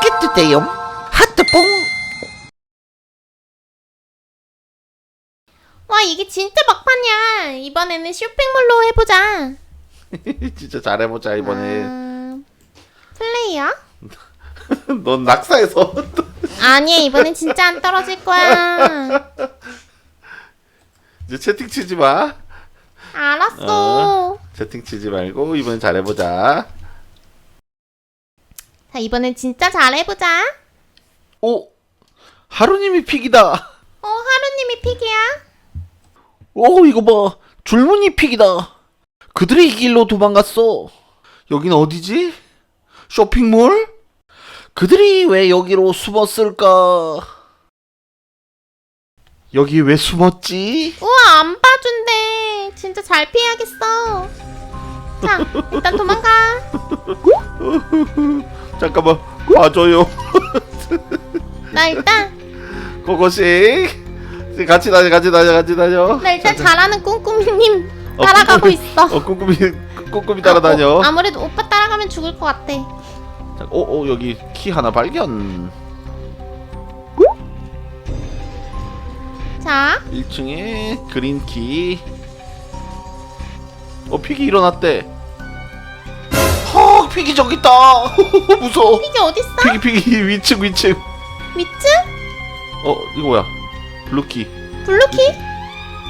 구독해주세요? 하트 뽕? 와 이게 진짜 막판이야. 이번에는 쇼핑몰로 해보자. 진짜 잘해보자 이번에. 음, 플레이야? 넌 낙사해서. 아니야 이번엔 진짜 안 떨어질 거야. 이제 채팅 치지 마. 알았어 채팅 치지 말고 이번엔 잘해보자 자 이번엔 진짜 잘해보자. 오 하루님이 픽이다. 어 하루님이 픽이야? 오 이거 봐. 줄무늬 픽이다. 그들이 이 길로 도망갔어. 여긴 어디지? 쇼핑몰? 그들이 왜 여기로 숨었을까? 여기 왜 숨었지? 우와 안 봐준대. 진짜 잘 피해야겠어. 자 일단 도망가 잠깐만 봐줘요. 나 일단 고고씨 같이 다녀 같이 다녀 같이 다녀. 나 일단 잘하는 꿍꿍이님 어, 따라가고 꿍꿍이- 있어. 어 꼼꼼히 꼼꼼히 따라다녀. 어, 아무래도 오빠 따라가면 죽을 것 같아. 자, 오, 오 여기 키 하나 발견. 자. 1층에 그린 키. 어 픽이 일어났대. 헉 픽이 저기 있다. 무서워. 픽이 어딨어? 픽이 픽이 위층 위층. 위츠? 어 이거 뭐야? 블루키. 블루키?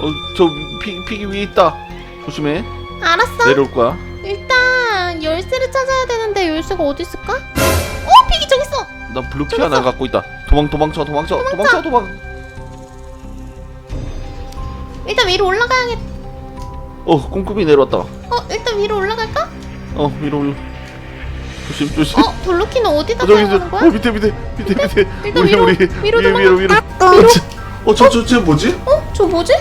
어저 픽 픽이 위에 있다. 조심해. 알았어 내려올 거야. 일단 열쇠를 찾아야 되는데 열쇠가 어디 있을까? 어 픽이 저기 있어 난 블루키 하나. 갖고 있다. 도망 도망쳐 도망쳐 도망쳐 도망. 일단 위로 올라가야겠 어 꼼꼼히 내려왔다. 어 일단 위로 올라갈까? 어 위로 위로. 조심 조심. 어 블루키는 어디다 어, 저기 사용하는 저, 거야? 어 밑에 밑에 밑에 밑에. 일단 우리 위로, 우리 위로 위로 위로 위로. 위로. 어저 저쟤 뭐지? 어? 저 뭐지?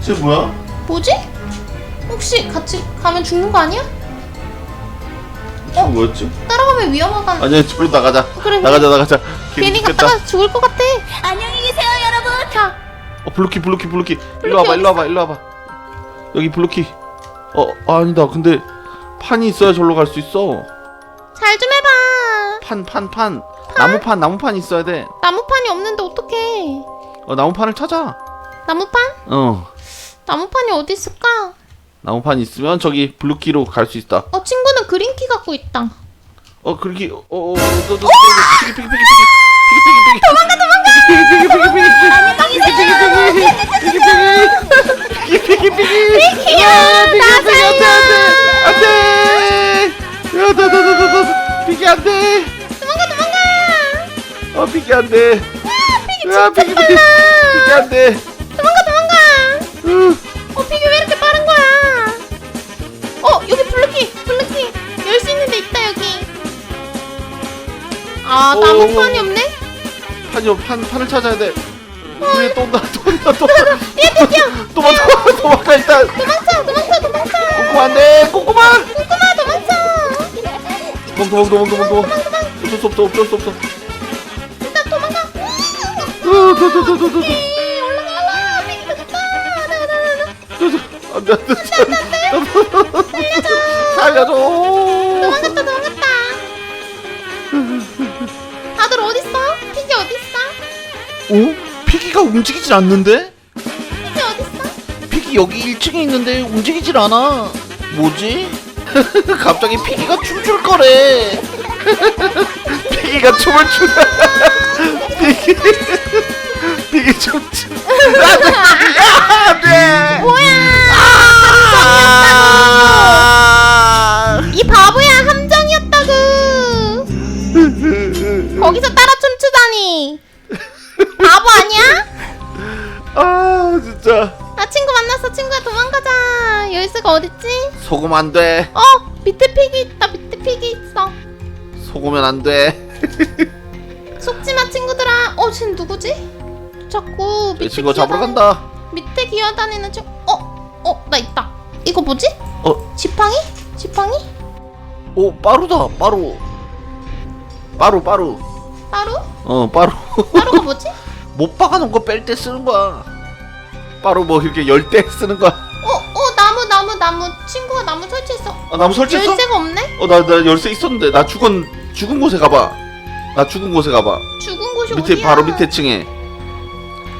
쟤 뭐야? 뭐지? 혹시 같이 가면 죽는 거 아니야? 쟤 뭐였지? 따라가면 위험하다 아니야 저리 나가자 그래, 나가자 나가자 괜히 죽겠다. 갔다가 죽을 것 같아 안녕히 계세요 여러분 자 어 블루키 블루키 블루키 일로 와봐 일로 와봐 일로 와봐 여기 블루키 어 아니다 근데 판이 있어야 절로 갈 수 있어 잘 좀 해봐 판 판 판 나무판 나무판 있어야 돼어 나무판이 없는데 어떡해 나무판을 찾아 나무판? 어 나무판이 어디 있을까? 나무판 있으면 저기 블루키로 갈 수 있다 어 친구는 그린키 갖고 있다 어 그렇게 어어너너 피기 피기 피기 피기 피기 피기 피기 도망가 도망가 피기 피기 피기 피기 피기 피기 피기 피기 피기 피기 피기 피기야 나 살려 안돼 야 나 나 나나 피기 안 돼 도망가 도망가 어 피기 안돼 피기 야 진짜 피기 피기 빨라 피기 안 돼 도망가 도망가 어 피기 왜 이렇게 빠른 거야 어 여기 블루키 블루키 열 수 있는 데 있다 여기 아 오. 나무판이 없네 판이요 판 판을 찾아야 돼 위에 또 온다 또 온다 또 도망가 도망가 도망가 일단 도망쳐 도망쳐 도망쳐 꼬꼬마 안돼 꼬꼬마 꼬꼬마 도망 도망 도망 도망 도망 어쩔 수 없어 어쩔 수 없어. 일단 도망가. 어, 더, 더, 더, 더, 더, 더. 에이, 올라가 올라가. 피기 도망가 안돼 안돼 살려줘. 도망갔다 도망갔다. 다들 어딨어? 피기 어딨어? 어? 피기가 움직이질 않는데? 피기 어딨어? 피기 여기 1층에 있는데 움직이질 않아. 뭐지? 갑자기 피기가 춤출 거래. 피기가 춤을 추다 피기 피기 춤 추 안 돼! 뭐야 어딨지? 속으면 안돼 어 밑에 픽이 있다 밑에 픽이 있어 속으면 안돼 속지마 친구들아 어 쟤는 누구지? 자꾸 내 밑에 친구 잡으러 기어다니- 간다 밑에 기어다니는 친구 어? 어? 나 있다 이거 뭐지? 어? 지팡이? 지팡이? 오 빠루다 빠루 빠루 빠루 빠루? 어 빠루 빠루가 뭐지? 못 박아놓은 거 뺄 때 쓰는 거야 빠루 뭐 이렇게 열 때 쓰는 거야 나무 친구가 나무 설치했어 아 나무 설치했어? 열쇠가 없네? 어 나 나 열쇠 있었는데 나 죽은 죽은 곳에 가봐 나 죽은 곳에 가봐. 죽은 곳이 밑에 어디야? 바로 밑에 층에.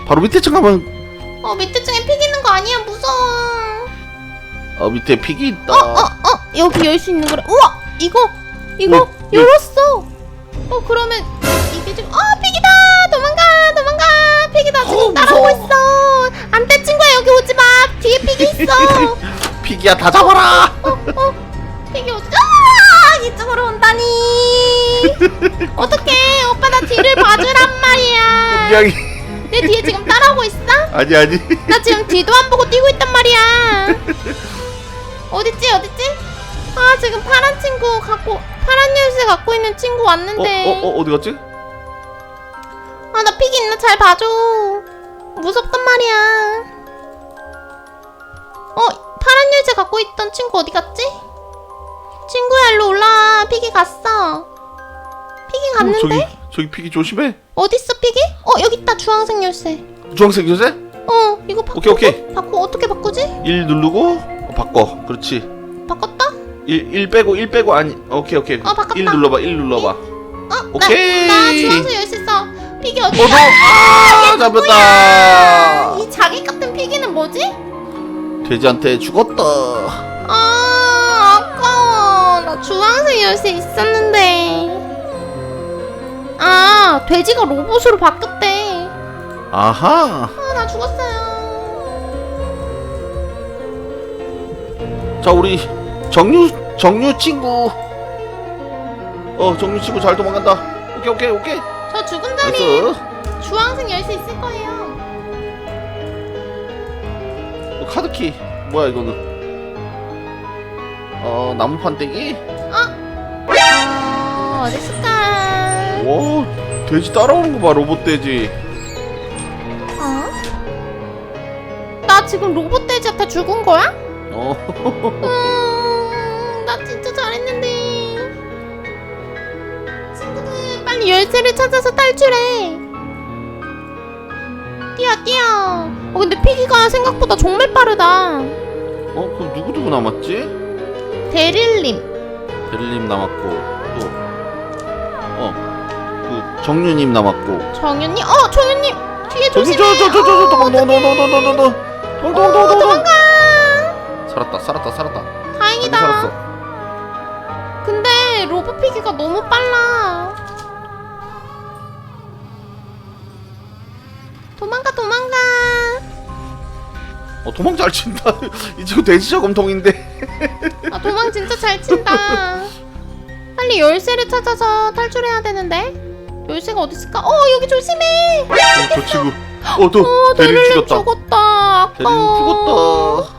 바로 밑에 층 가면 어 밑에 층에 픽 있는 거 아니야 무서워. 어 밑에 픽이 있다. 어 어 어 여기 열 수 있는 거래. 우와 이거 이거 어, 네. 열었어. 어 그러면 이게 지금 어 픽이다 도망가 도망가 픽이다 지금 어, 따라오고 무서워. 있어. 안돼 친구야 여기 오지 마 뒤에 픽이 있어. 픽이야 다 잡아라. 어 픽이 오지 아 이쪽으로 온다니. 어떡해 오빠 나 뒤를 봐주란 말이야. 미양이 내 뒤에 지금 따라오고 있어? 아니 아니. 나 지금 뒤도 안 보고 뛰고 있단 말이야. 어딨지 어딨지? 아 지금 파란 친구 갖고 파란 열쇠 갖고 있는 친구 어, 왔는데. 어, 어, 어 디 갔지? 아나 픽이 있나 잘 봐줘. 무섭단 말이야. 어 파란 열쇠 갖고 있던 친구 어디 갔지? 친구야 일로 올라와. 픽이 갔어. 픽이 어, 갔는데? 저기, 저기 픽이 조심해. 어딨어 픽이? 어 여기 있다 주황색 열쇠. 주황색 요새? 어 이거 바꿔. 오케이, 오케이. 바꿔 어떻게 바꾸지? 1 누르고 어, 바꿔. 그렇지. 바꿨다? 1, 1 빼고 1 빼고 아니. 오케이, 오케이. 어, 바꿨다. 1 눌러봐. 1 눌러봐. 어, 오케이. 나, 나 주황색 열쇠 써. 피기 어디? 어도 아, 잡혔다. 이 자기 같은 피기는 뭐지? 돼지한테 죽었다. 아, 아까워. 나 주황색 열쇠 있었는데. 아, 돼지가 로봇으로 바뀌었대. 아하. 아, 나 죽었어요. 자, 우리 정유 정유 친구. 어, 정유 친구 잘 도망간다. 오케이, 오케이, 오케이. 저 죽은 자리에 나이스. 주황색 열쇠 있을 거예요. 어, 카드키. 뭐야 이거는? 어, 나무 판때기? 어, 어디 있을까? 와, 돼지 따라오는 거 봐, 로봇 돼지. 어? 나 지금 로봇 돼지한테 죽은 거야? 어, 음, 나 진짜 잘했는데. 친구들, 빨리 열쇠를 찾아서 탈출해. 뛰어 뛰어 어 근데 피기가 생각보다 정말 빠르다 어 그럼 누구 누구 남았지? 데릴님 베를님 남았고 또 어. 정유님 남았고 정윤님 어 정윤님 뒤에 조심해 저저저저저 어, 도망도망도망도망도망도망도망 도망가 살았다 살았다 살았다 많이 다행이다 살았어 근데 로봇 피기가 너무 빨라 도망가, 도망가. 어, 도망 잘 친다. 이 친구 돼지 저금통인데. 아 도망 진짜 잘 친다. 빨리 열쇠를 찾아서 탈출해야 되는데. 열쇠가 어디 있을까? 어 여기 조심해. 어, 저 친구. 어, 또 어 대리 데릴님 죽였다. 죽었다. 아까워. 죽었다.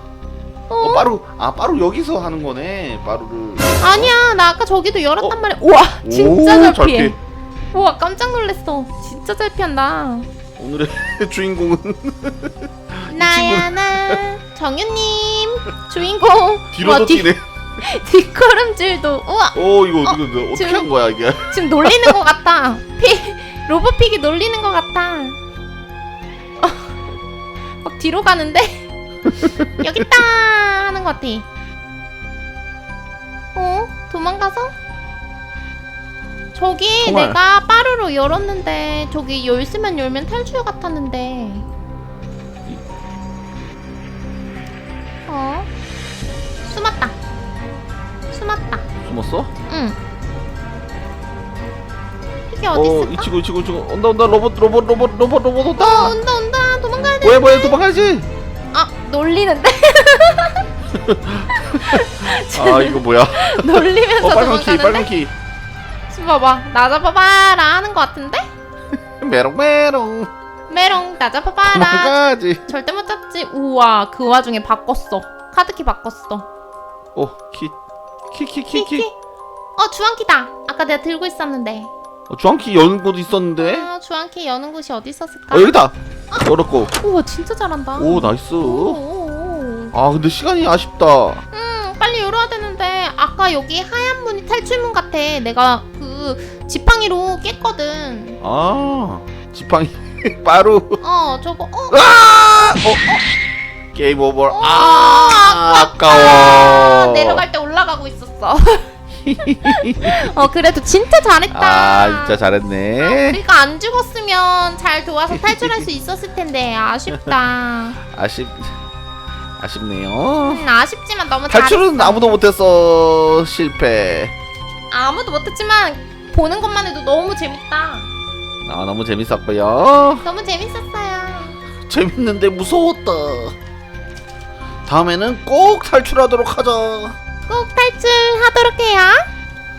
어, 어? 빠루. 아, 빠루 여기서 하는 거네. 빠루를. 아니야 나 아까 저기도 열었단 어? 말이야. 우와 진짜 오, 잘 피해. 우와 깜짝 놀랐어. 진짜 잘 피한다. 오늘의 주인공은 나야 나 정윤님 주인공. 뒤로 뒤- 뛰네. 뒷걸음질도 우와 어, 이거 어, 어떻게 어, 어떻게 지금- 한 거야 이게? 지금 놀리는 것 같다. 피 로봇 픽이 놀리는 것 같다. 어, 막 뒤로 가는데 여기 있다 하는 것 같아. 어 도망가서 저기 정말. 내가 빠르로 열었는데 저기 열쇠만 열면 탈출 같았는데. 어 숨었다. 숨었다. 숨었어? 응. 이게 어디 어, 있을까? 이 친구 이 친구 이 친구 온다 온다 로봇 로봇 로봇 로봇 로봇 어, 온다. 온다 온다 도망가야 돼. 뭐야 뭐야 도망가야지. 아 놀리는데 아 이거 뭐야? 놀리면서 어 빨간 키 도망가는데. 빨간 키. 지금 봐봐 나 잡아봐라 하는 것 같은데? 메롱 메롱. 메롱 나 잡아봐라. 도망가야지. 절대 못 잡지. 우와 그 와중에 바꿨어. 카드키 바꿨어. 오키키 키키 키 키. 키. 어 주황키다. 아까 내가 들고 있었는데. 어, 주황키 여는 곳 있었는데. 아 주황키 여는 곳이 어디 있었을까? 어 여기다. 열었고. 우와 진짜 잘한다. 오 나이스. 오. 아 근데 시간이 아쉽다. 음, 빨리 열어야 되는데 아까 여기 하얀 문이 탈출문 같아. 내가 그 지팡이로 깼거든. 아 지팡이 빠루. 어, 저거 어, 아! 어? 게임 오버. 어, 아, 아까워. 내려갈 때 올라가고 있었어. 어 그래도 진짜 잘했다. 아 진짜 잘했네 우리가 안 죽었으면 잘 도와서 탈출할 수 있었을 텐데 아쉽다. 아쉽 아쉽네요 음, 아쉽지만 너무 탈출은. 아무도 못했어 실패 아무도 못했지만 보는 것만 해도 너무 재밌다. 아 너무 재밌었고요 너무 재밌었어요. 재밌는데 무서웠다 다음에는 꼭 탈출하도록 하자 꼭 탈출하도록 해요.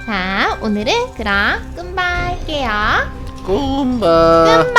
자 오늘은 그럼 끝말게요. 굿바이 끝말.